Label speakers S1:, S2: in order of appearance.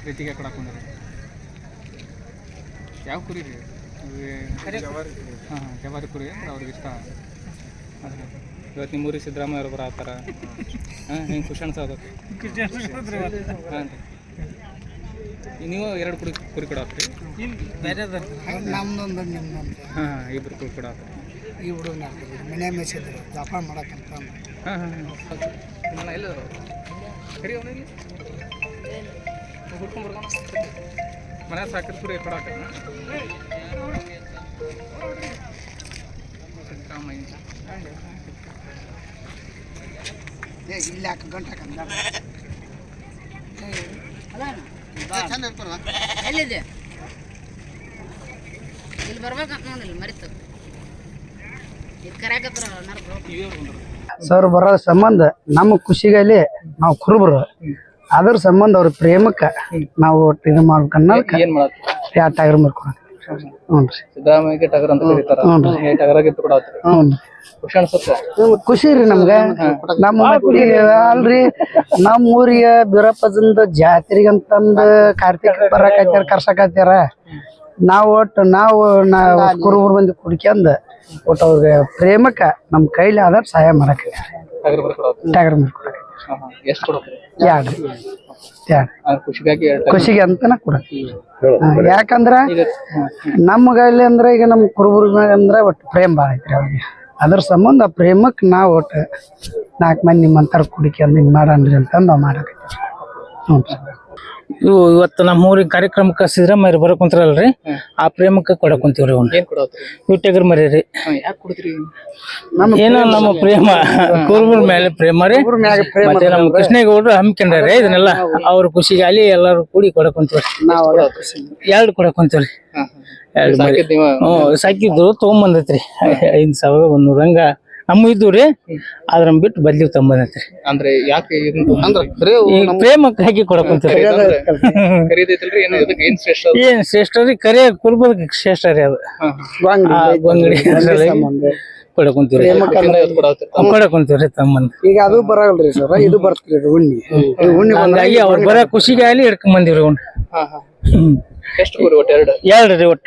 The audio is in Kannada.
S1: ಪ್ರೀತಿಗೆ ಕೊಡಕ್ಕೆ ಬಂದ್ರಿ. ಯಾವ ಕುರಿ ರೀ? ಹಾಂ ಹಾಂ. ಜವಾರಿ ಕುರಿ ಅಂದ್ರೆ ಅವ್ರಿಗೆ ಇಷ್ಟ. ಇವತ್ತು ನಿಮ್ಮ ಊರಿಗೆ ಸಿದ್ದರಾಮಯ್ಯ ಅವರು ಬರತ್ತಾರ ಹಾಂ ಹಿಂಗೆ ಖುಷಿ ಅನ್ಸೋದು ಹಾಂ ರೀ ನೀವು ಎರಡು ಕುರಿ ಕುರಿ ಕೊಡತ್ರಿ
S2: ನಮ್ದೊಂದು ನಿಮ್ದೊಂದು.
S1: ಹಾಂ ಇಬ್ಬರು ಇಬ್ರು ಕುರಿ ಕೊಡತ್ರಿ
S2: ಈ ಹುಡುಗನ ಮನೆ ಮೇಸಿದ್ರು ಜಪಾನ್ ಮಾಡಕ್ಕಂತ
S1: ಹಾಂ ಹಾಂ ಹಾಂ. ನಿಮ್ಮನ್ನ ಎಲ್ಲ ಕರಿ ಅವನಿಗೆ ಹುಡ್ಕೊಂಡ್ ಮನೆ ಸಾಕಿದ ಕುರಿ ಕೊಡಾಕ ಸಿದ್ದರಾಮಯ್ಯ.
S2: ಏ ಇಲ್ಲಿ ಹಾಕ ಗಂಟೆ ಹಾಕಂದ
S3: ಎಲ್ಲಿದೆ? ಇಲ್ಲಿ ಬರ್ಬೇಕಂತ ನೋಡಿಲ್ಲ ಮರಿತು.
S2: ಸರ್ ಬರೋ ಸಂಬಂಧ ನಮ್ಮ ಖುಷಿಗಲ್ಲಿ ನಾವು ಕುರುಬರು. ಅದ್ರ ಸಂಬಂಧ ಅವ್ರ ಪ್ರೇಮಕ್ಕ ನಾವು ಒಟ್ಟು ಇದು ಮಾಡ್ಬೇಕನ್ನೋದಕ್ಕೆ
S1: ಏನು ಮಾಡತ್ತಿ
S2: ಯಾ ಟಗರ್ ಮರ್ಕೊಂಡು ಹ್ಞೂ ರೀ.
S1: ಸಿದ್ದರಾಮಯ್ಯಗೆ ಟಗರ್ ಅಂತ ಕರೀತಾರ.
S2: ಹ್ಞೂ
S1: ಕೊಡತ್ರಿ ಖುಷಿ ಅನ್ಸುತ್ತೆ?
S2: ಹ್ಮ್, ಖುಷಿ ರೀ ನಮ್ಗೆ. ನಮ್ಮ ಅಲ್ರಿ ನಮ್ಮ ಊರಿಗೆ ಬೀರಪ್ಪದಿಂದ ಜಾತ್ರೆಗೆ ಅಂತಂದು ಕಾರ್ತಿಕ್ ಬರಾಕತ್ಯಾರ ಕರ್ಸಕತ್ಯಾರ ನಾವು ಒಟ್ಟು ನಾವು ನಾವು ಕುರುಬರು ಮಂದಿ ಕುಡ್ಕ್ಯಂದು ಒಟ್ಟು ಅವ್ರಿಗೆ ಪ್ರೇಮಕ್ಕೆ ನಮ್ಮ ಕೈಲಿ ಆದ್ರೆ ಸಹಾಯ ಮಾಡಕ್ಕೆ
S1: ಟಗರ್ ಖುಷಿಗಾಗಿ ಟಗರ್
S2: ಖುಷಿಗೆ ಅಂತನ ಕೊಡ ಯಾಕಂದ್ರ
S1: ನಮ್
S2: ನಮ್ಮ ಕೈಲಿ ಅಂದ್ರೆ ಈಗ ನಮ್ಮ ಕುರುಬರು ಅಂದ್ರ ಅಂದ್ರೆ ಒಟ್ಟು ಪ್ರೇಮ ಭಾಳ ಐತ್ರಿ ಅವ್ರಿಗೆ. ಅದ್ರ ಸಂಬಂಧ ಆ ಪ್ರೇಮಕ್ಕೆ ನಾವು ಒಟ್ಟು ನಾಲ್ಕು ಮಂದಿ ನಿಮ್ಮಂತಾರ ಕುಡಿಕ್ಯಂದು ಹಿಂಗೆ ಮಾಡನ್ರಿ ಅಂತಂದು ನಾವು ಮಾಡಕತ್ತೀವಿ ಹ್ಞೂ
S4: ಇವು ಇವತ್ತು ನಮ್ಮ ಊರಿಗೆ ಕಾರ್ಯಕ್ರಮಕ್ಕೆ ಮರಿ ಬರಕ್ ರೀ ಆ ಪ್ರೇಮಕ್ಕೆ ಕೊಡಕ್ ಕುಂತೀವ್ರಿ ಅವ್ನ. ಇವ್ ಟಗರ್ ಮರಿ ರೀ ಏನೋ ನಮ್ಮ ಪ್ರೇಮ. ಕುರುಬರ ಮೇಲೆ ಪ್ರೇಮ ರೀ. ಮತ್ತೆ ನಮ್ಮ ಕೃಷ್ಣೇಗೌಡರು ಹಮ್ಮಿಕೊಂಡಾರೆ ಇದನ್ನೆಲ್ಲ. ಅವ್ರ ಖುಷಿಗೆ ಅಲ್ಲಿ ಎಲ್ಲಾರು ಕೂಡಿ ಕೊಡಕ್ ಕುಂತೀವ್ರಿ ಎರಡು ಕೊಡಕ್ ಕುಂತೀವ್ರಿ ಎರಡು ಮರಿ. ಹ್ಞೂ ಸಾಕಿದ್ರು ತೊಗೊಂಬಂದೈತ್ರಿ. ಐದು ಸಾವಿರ ಒಂದು ಹಂಗ ನಮ್ಮ ಇದ್ದು ರೀ ಅದ್ರ ಬಿಟ್ಟು ಬದ್ಲಿ ತಗೊಂಬಂದೈತ್ರಿ
S1: ಅಂದ್ರೆ ಯಾಕೆ ಅಂದ್ರೆ ಬರೀ
S4: ಈಗ
S1: ಏನು ಇದಕ್ಕೆ ಏನ್ ಶ್ರೇಷ್ಠ ಅದು?
S4: ಏನ್ ಶ್ರೇಷ್ಠ ರೀ? ಕರೆ ಕುರುಬದ ಶ್ರೇಷ್ಠ ರೀ ಅದು.
S1: ಬಂಗಡಿ ಹಾಂ.
S4: ಆ
S1: ಇವತ್ತು
S2: ಈಗ ಅದು ಬರಲ್ರಿ ಸರ್ ಇದು ಬರ್ತ್ರಿ ಇದು ಉಣ್ಣಿ. ಇದು ಉಣ್ಣಿ
S4: ಹಂಗಾಗಿ ಅವ್ರ ಬರ ಖುಷಿಗೆ ಆಗ್ಲಿ ಹಿಡ್ಕೊಂಡ್ ಬಂದಿವ್ರಿ ಅವ್ನ
S1: ಹಾಂ ಹಾಂ. ಎಷ್ಟು ಕುರಿ ಒಟ್ಟು? ಎರಡು?
S4: ಎರಡು ರೀ ಒಟ್ಟ.